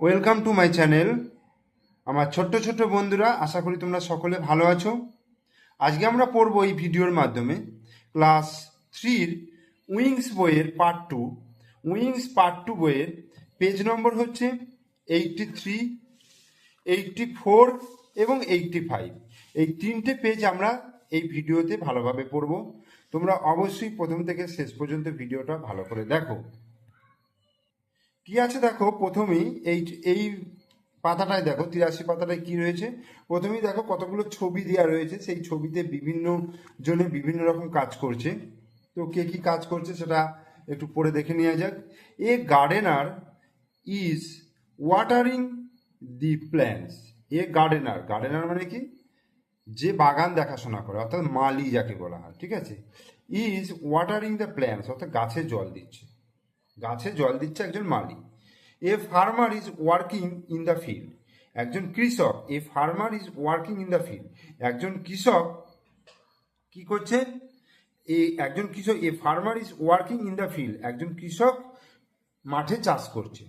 Welcome to my channel আমার ছোট্ট ছোট্ট বন্ধুরা, আশা করি তোমরা সকলে ভালো আছো। আজকে আমরা পড়ব এই ভিডিওর মাধ্যমে ক্লাস থ্রির উইংস বইয়ের part two. Wings part two বইয়ের পেজ নম্বর হচ্ছে এইটটি থ্রি এইটটি ফোর এবং এইটটি ফাইভ এই তিনটে পেজ আমরা এই ভিডিওতে ভালোভাবে পড়ব। তোমরা অবশ্যই প্রথম থেকে শেষ পর্যন্ত ভিডিওটা ভালো করে দেখো। কি আছে দেখো? প্রথমেই এই এই পাতাটায় দেখো, তিরাশি পাতাটায় কি রয়েছে? প্রথমেই দেখো কতগুলো ছবি দেওয়া রয়েছে। সেই ছবিতে বিভিন্ন জনে বিভিন্ন রকম কাজ করছে। তো কে কি কাজ করছে সেটা একটু পড়ে দেখে নেওয়া যাক। A gardener is watering the plants a gardener gardener মানে কি? যে বাগান দেখাশোনা করে, অর্থাৎ মালি যাকে বলা হয়, ঠিক আছে? ইজ ওয়াটারিং দ্য প্ল্যান্টস অর্থাৎ গাছে জল দিচ্ছে। গাছে জল দিচ্ছে একজন মালি। A farmer is working in the field একজন কৃষক a farmer is working in the field একজন কৃষক কি করছে? এ একজন কৃষক a farmer is working in the field একজন কৃষক মাঠে চাষ করছে।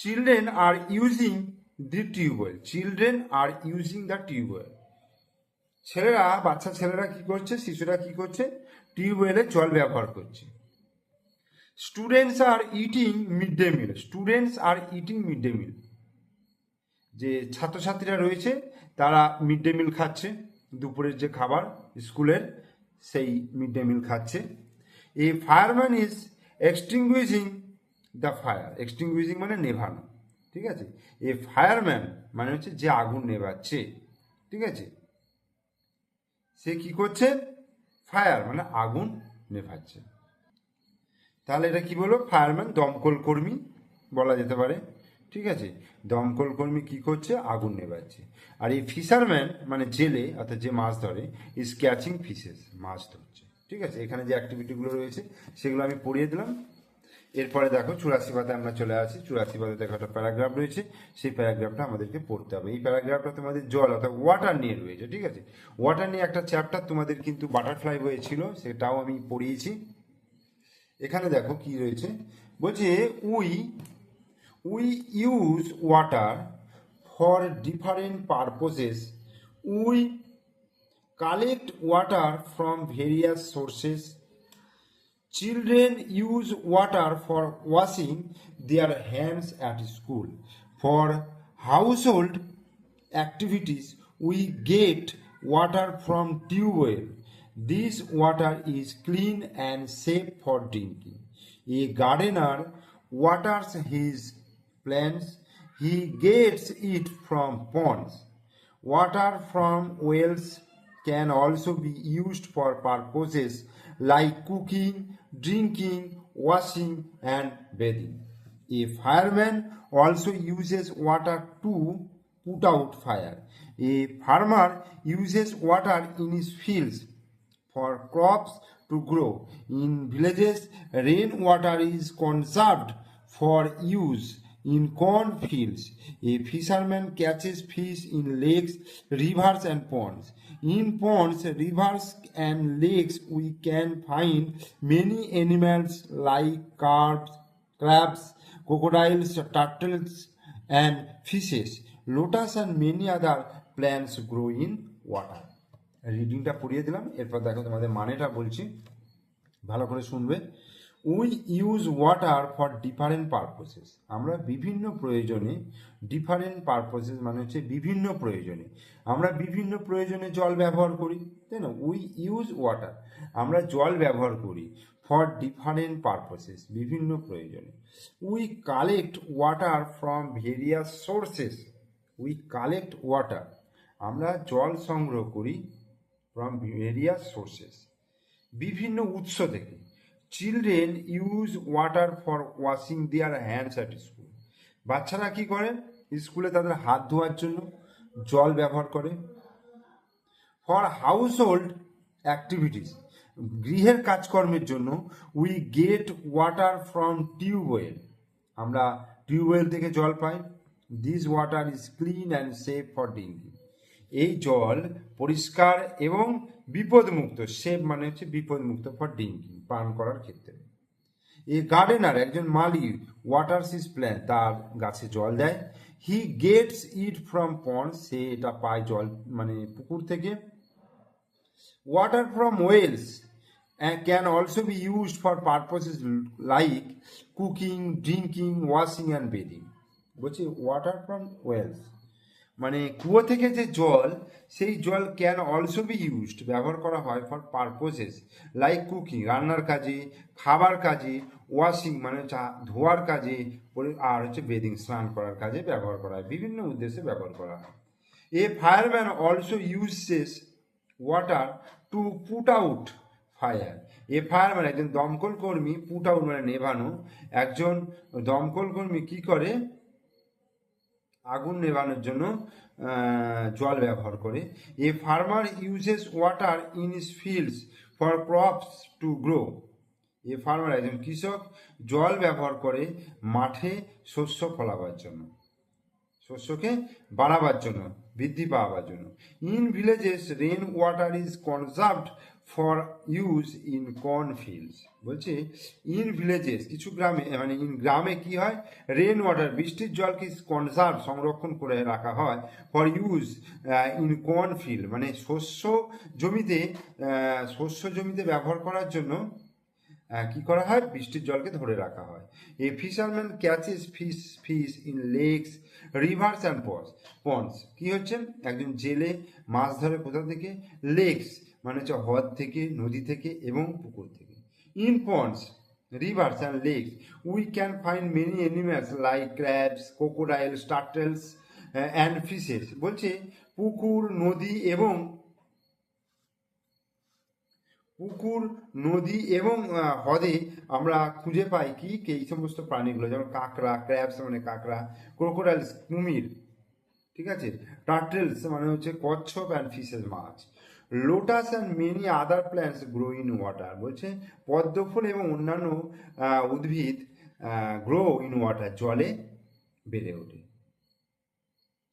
Children are using the tubewell children are using the tubewell ছেলেরা, বাচ্চা ছেলেরা কি করছে? শিশুরা কি করছে? টিউবওয়েলের জল ব্যবহার করছে। Students are eating mid day meal students are eating mid day meal যে ছাত্রছাত্রীরা রয়েছে, তারা মিড ডে মিল খাচ্ছে। দুপুরের যে খাবার, স্কুলের, সেই মিড ডে মিল খাচ্ছে। A fireman is extinguishing the fire extinguishing মানে নেভানো, ঠিক আছে? এ ফায়ারম্যান মানে হচ্ছে যে আগুন নেভাচ্ছে, ঠিক আছে? সে কি করছে? ফায়ার মানে আগুন নেভাচ্ছে। তাহলে এটা কি বলব? ফায়ারম্যান, দমকল কর্মী বলা যেতে পারে। ঠিক আছে? দমকল কর্মী কি করছে? আগুন নেভাচ্ছে। আর এই ফিশারম্যান মানে জেলে, অর্থাৎ যে মাছ ধরে ইজ ক্যাচিং ফিশেস মাছ ধরছে। ঠিক আছে? এখানে যে অ্যাক্টিভিটিগুলো রয়েছে, সেগুলো আমি পড়িয়ে দিলাম। এরপরে দেখো, চুরাশি পাতায় আমরা চলে আসি। চুরাশি পাতায় দেখো একটা প্যারাগ্রাফ রয়েছে। সেই প্যারাগ্রাফটা আমাদেরকে পড়তে হবে। এই প্যারাগ্রাফটা তোমাদের জল, অর্থাৎ ওয়াটার নিয়ে রয়েছে। ঠিক আছে? ওয়াটার নিয়ে একটা চ্যাপ্টার তোমাদের কিন্তু বাটারফ্লাই বইয়ে ছিল, সেটাও আমি পড়িয়েছি। এখানে দেখো কি রয়েছে? বলছে we we use water for different purposes we collect water from various sources children use water for washing their hands at school for household activities we get water from tubewell This water is clean and safe for drinking. A gardener waters his plants. He gets it from ponds. Water from wells can also be used for purposes like cooking, drinking, washing, and bathing. A fireman also uses water to put out fire. A farmer uses water in his fields for crops to grow. In villages, rainwater is conserved for use in corn fields. A fisherman catches fish in lakes, rivers, and ponds. In ponds, rivers, and lakes, we can find many animals like carps, crabs, crocodiles, turtles, and fishes. Lotus and many other plants grow in water. রিডিংটা পড়িয়ে দিলাম। এরপর দেখো তোমাদের মানেটা বলছি। ভালো করে শুনবে। We use water for different purposes আমরা বিভিন্ন প্রয়োজনে ডিফারেন্ট পারপোসেস মানে হচ্ছে বিভিন্ন প্রয়োজনে। আমরা বিভিন্ন প্রয়োজনে জল ব্যবহার করি, তাই না? উই ইউজ ওয়াটার আমরা জল ব্যবহার করি ফর ডিফারেন্ট পারপোসেস বিভিন্ন প্রয়োজনে। We collect water from various sources we collect water আমরা জল সংগ্রহ করি ফ্রম ভেরিয়াস সোর্সেস বিভিন্ন উৎস থেকে children use water for washing their hands at school বাচ্চারা কি করে? স্কুলে তাদের হাত ধোয়ার জন্য জল ব্যবহার করে। ফর হাউস হোল্ড অ্যাক্টিভিটিস গৃহের কাজকর্মের জন্য we get water from tubewell আমরা টিউবওয়েল থেকে জল পাই। This water is clean and safe for drinking এই জল পরিষ্কার এবং বিপদমুক্ত সেফ মানে হচ্ছে বিপদমুক্ত ফর ড্রিঙ্কিং পান করার ক্ষেত্রে। এ গার্ডেনার একজন মালি ওয়াটার সিস প্ল্যান তার গাছে জল দেয়। He gets it from pond সে এটা পায় জল মানে পুকুর থেকে। Water from wells can also be used for purposes like cooking drinking washing and bathing বলছি ওয়াটার ফ্রম ওয়েলস মানে কুয়ো থেকে যে জল, সেই জল ক্যান অলসো বি ইউজড ব্যবহার করা হয় ফর পারপোসেস লাইক কুকিং রান্নার কাজে, খাবার কাজে ওয়াশিং মানে চা ধোয়ার কাজে আর হচ্ছে বেদিং স্নান করার কাজে ব্যবহার করা হয়, বিভিন্ন উদ্দেশ্যে ব্যবহার করা হয়। A fireman also uses water to put out fire a fireman একজন দমকল কর্মী পুট আউট মানে নেভানো, একজন দমকল কর্মী কি করে? আগুন নেভানোর জন্য জল ব্যবহার করে। A farmer uses water in his fields for crops to grow a farmer একজন কৃষক, জল ব্যবহার করে মাঠে শস্য ফলাবার জন্য, শস্যকে বাড়াবার জন্য, বৃদ্ধি পাওয়ার জন্য। In villages rain water is conserved for use in corn fields বলছে ইন ভিলেজেস কিছু গ্রামে মানে ইন গ্রামে কি হয়? রেন ওয়াটার বৃষ্টির জলকে কনজার্ভ সংরক্ষণ করে রাখা হয় for use in corn field মানে শস্য জমিতে শস্য জমিতে ব্যবহার করার জন্য কি করা হয়? বৃষ্টির জলকে ধরে রাখা হয়। A fisherman catches fish fish in lakes rivers and ponds ponds কি হচ্ছে একজন জেলে মাছ ধরে কোথা থেকে? লেকস মানে হচ্ছে হ্রদ থেকে, নদী থেকে এবং পুকুর থেকে। In ponds rivers and lakes we can find many animals like crabs crocodile turtles and fishes বলছে, পুকুর, নদী এবং, পুকুর, নদী এবং হ্রদে আমরা খুঁজে পাই কি কি এই সমস্ত প্রাণীগুলো, যেমন কাঁকড়া ক্র্যাবস মানে কাঁকড়া ক্রোকোডাইলস কুমির, ঠিক আছে? টার্টেলস মানে হচ্ছে কচ্ছপ and fishes much. Lotus and many other plants grow in water বলছে, পদ্মফুল এবং অন্যান্য উদ্ভিদ গ্রো ইন ওয়াটার জলে বেড়ে ওঠে।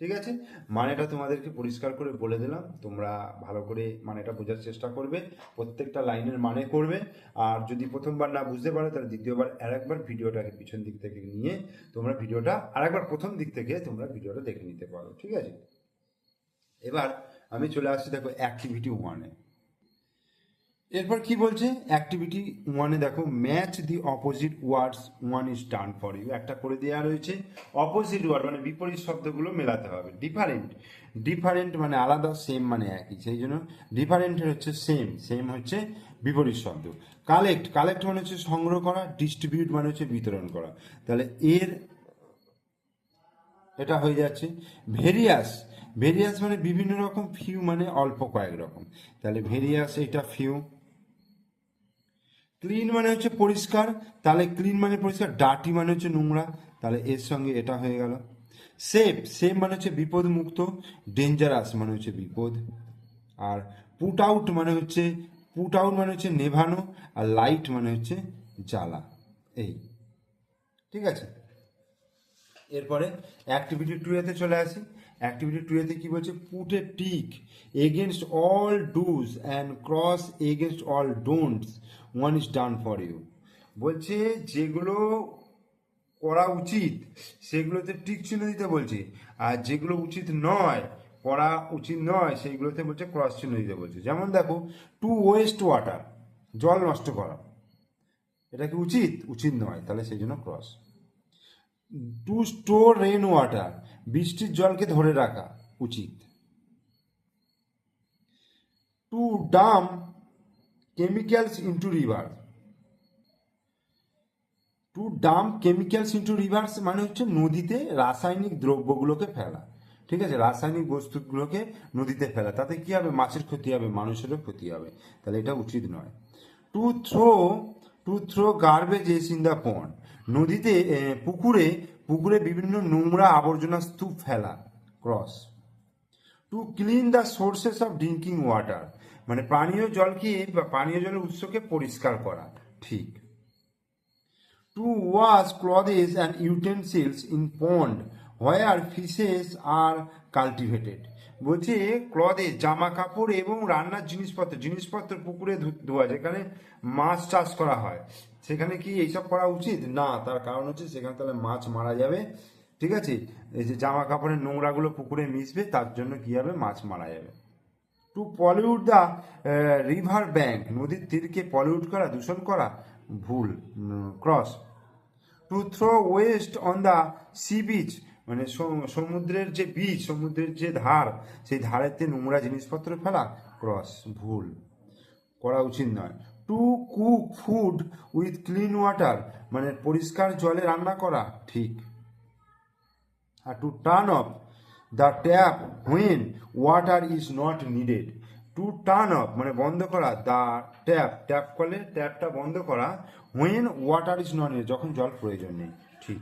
ঠিক আছে? মানেটা তোমাদেরকে পরিষ্কার করে বলে দিলাম। তোমরা ভালো করে মানেটা বোঝার চেষ্টা করবে, প্রত্যেকটা লাইনের মানে করবে। আর যদি প্রথমবার না বুঝতে পারো, তাহলে দ্বিতীয়বার আরেকবার ভিডিওটাকে পিছন দিক থেকে নিয়ে তোমরা ভিডিওটা আরেকবার প্রথম দিক থেকে তোমরা ভিডিওটা দেখে নিতে পারো। ঠিক আছে? এবার আমি চলে আসছি দেখো অ্যাক্টিভিটি ওয়ানে এরপর কি বলছে? অ্যাক্টিভিটি ওয়ানে দেখো match the opposite words one is done for you একটা করে দেওয়া রয়েছে অপোজিট ওয়ার্ড মানে বিপরীত শব্দগুলো মেলাতে হবে। ডিফারেন্ট ডিফারেন্ট মানে আলাদা সেম মানে একই। সেই জন্য ডিফারেন্টের হচ্ছে সেম সেম হচ্ছে বিপরীত শব্দ। কালেক্ট কালেক্ট মানে হচ্ছে সংগ্রহ করা ডিস্ট্রিবিউট মানে হচ্ছে বিতরণ করা। তাহলে এর এটা হয়ে যাচ্ছে। ভেরিয়াস ভেরিয়াস মানে বিভিন্ন রকম ফিউ মানে অল্প কয়েক রকম। তাহলে ভেরিয়াস এটা ফিউ। ক্লিন মানে হচ্ছে পরিষ্কার, তাহলে ক্লিন মানে পরিষ্কার, ডাটি মানে হচ্ছে নোংরা, তাহলে এর সঙ্গে এটা হয়ে গেল। সেফ সেফ মানে হচ্ছে বিপদ মুক্ত, ডেঞ্জারাস মানে হচ্ছে বিপদ। আর পুট আউট মানে হচ্ছে, পুট আউট মানে হচ্ছে নেভানো, আর লাইট মানে হচ্ছে জ্বালা। এই। ঠিক আছে? এরপরে অ্যাক্টিভিটি টু এতে চলে আসি। অ্যাক্টিভিটি টু এতে কি বলছে put a tick against all dos and cross against all don'ts one is done for you বলছে, যেগুলো করা উচিত, সেগুলোতে টিক চিহ্ন দিতে বলছে। আর যেগুলো উচিত নয়, করা উচিত নয় সেইগুলোতে বলছে ক্রস চিহ্ন দিতে বলছে। যেমন দেখো টু ওয়েস্ট ওয়াটার জল নষ্ট করা। এটা কি উচিত? উচিত নয়, তাহলে সেই জন্য cross to store rain water বৃষ্টির জলকে ধরে রাখা উচিত। To dump chemicals into river to dump chemicals into rivers মানে হচ্ছে নদীতে রাসায়নিক দ্রব্যগুলোকে ফেলা। ঠিক আছে? রাসায়নিক বস্তুগুলোকে নদীতে ফেলা। তাতে কি হবে? মাছের ক্ষতি হবে, মানুষেরও ক্ষতি হবে। তাহলে এটা উচিত নয়। To throw to throw garbages in the pond নদীতে পুকুরে পুকুরে বিভিন্ন নোংরা আবর্জনা স্তূপ ফেলা, cross. To clean the sources of drinking water মানে পানীয় জলকে পানীয় জলের উৎসকে পরিষ্কার করা, ঠিক। To wash clothes and utensils in pond where fishes are cultivated বলছে ক্লথে জামা কাপড় এবং রান্নার জিনিসপত্র জিনিসপত্র পুকুরে ধোয়া যেখানে মাছ চাষ করা হয়। সেখানে কি এইসব করা উচিত? না, তার কারণ হচ্ছে সেখানে তাহলে মাছ মারা যাবে, ঠিক আছে? এই যে জামা কাপড়ের নোংরাগুলো পুকুরে মিশবে, তার জন্য কি হবে? মাছ মারা যাবে। To pollute the river bank নদীর তীরকে পলিউট করা, দূষণ করা, ভুল cross to throw waste on the sea beach মানে সমুদ্রের যে বিচ সমুদ্রের যে ধার, সেই ধারেতে নোংরা জিনিসপত্র ফেলা ক্রস ভুল। করা উচিত নয়। To cook food with clean water মানে পরিষ্কার জলে রান্না করা, ঠিক। আর to turn off the tap when water is not needed. To turn off মানে বন্ধ করা, দ্য ট্যাপ ট্যাপ করলে ট্যাপটা বন্ধ করা, when water is not needed, যখন জল প্রয়োজন নেই, ঠিক।